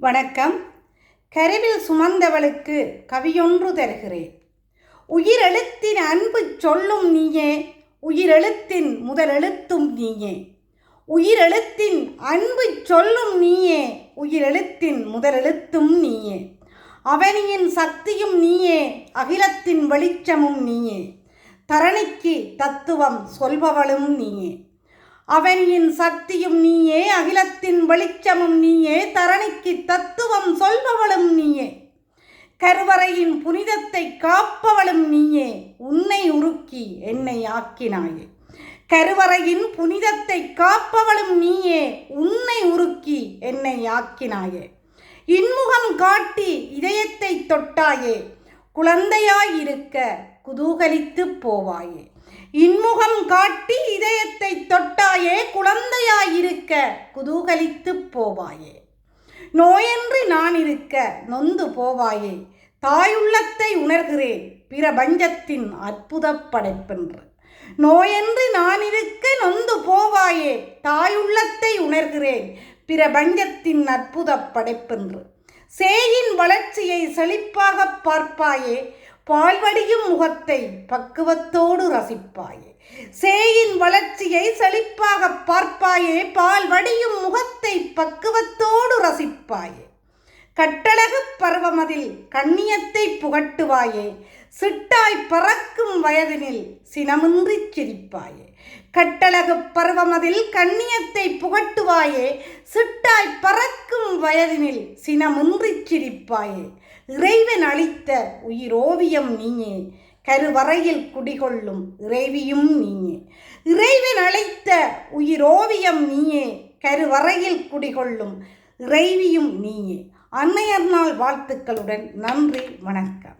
வணக்கம். கருவில் சுமந்தவளுக்கு கவியொன்று தருகிறேன். உயிரெழுத்தின் அன்பு சொல்லும் நீயே உயிரெழுத்தின் முதலெழுத்தும் நீயே. உயிரெழுத்தின் அன்பு சொல்லும் நீயே உயிரெழுத்தின் முதலெழுத்தும் நீயே. அவனியின் சக்தியும் நீயே அகிலத்தின் வெளிச்சமும் நீயே. தரணிக்கு தத்துவம் சொல்பவளும் நீயே. அவனியின் சக்தியும் நீயே அகிலத்தின் வெளிச்சமும் நீயே தரணிக்கு தத்துவம் சொல்பவளும் நீயே. கருவறையின் புனிதத்தை காப்பவளும் நீயே உன்னை உருக்கி என்னை ஆக்கினாயே. கருவறையின் புனிதத்தை காப்பவளும் நீயே உன்னை உருக்கி என்னை ஆக்கினாயே. இன்முகம் காட்டி இதயத்தை தொட்டாயே குழந்தையாயிருக்க குதூகலித்து போவாயே. இன்முகம் காட்டி இதை தொட்டாயே குழந்தையாயிருக்க குதூகலித்து போவாயே. நோயன்றி நான் இருக்க நொந்து போவாயே. தாயுள்ளத்தை உணர்கிறேன் பிரபஞ்சத்தின் அற்புத படைப்பென்று. நோயன்றி நான் இருக்க நொந்து போவாயே. தாயுள்ளத்தை உணர்கிறேன் பிரபஞ்சத்தின் அற்புத படைப்பென்று. சேயின் வளர்ச்சியை செழிப்பாக பார்ப்பாயே. பால்வடியும் முகத்தை பக்குவத்தோடு ரசிப்பாயே. சேயின் வளர்ச்சியை செழிப்பாக பார்ப்பாயே. பால் வடியும் முகத்தை பக்குவத்தோடு ரசிப்பாயே. கட்டழகு பருவமதில் கண்ணியத்தை புகட்டுவாயே. சிட்டாய் பறக்கும் வயதினில் சினமின்றி சிரிப்பாயே. கட்டழகு பருவமதில் கண்ணியத்தை புகட்டுவாயே. சிட்டாய் பறக்கும் வயதினில் சினமின்றி சிரிப்பாயே இறைவன் அளித்த உயிரோவியம் நீயே. கருவறையில் குடிகொள்ளும் இறைவியும் நீயே. இறைவன் அழைத்த உயிரோவியம் நீயே. கருவறையில் குடிகொள்ளும் இறைவியும் நீயே. அன்னையர் நாள் வாழ்த்துக்களுடன் நன்றி வணக்கம்.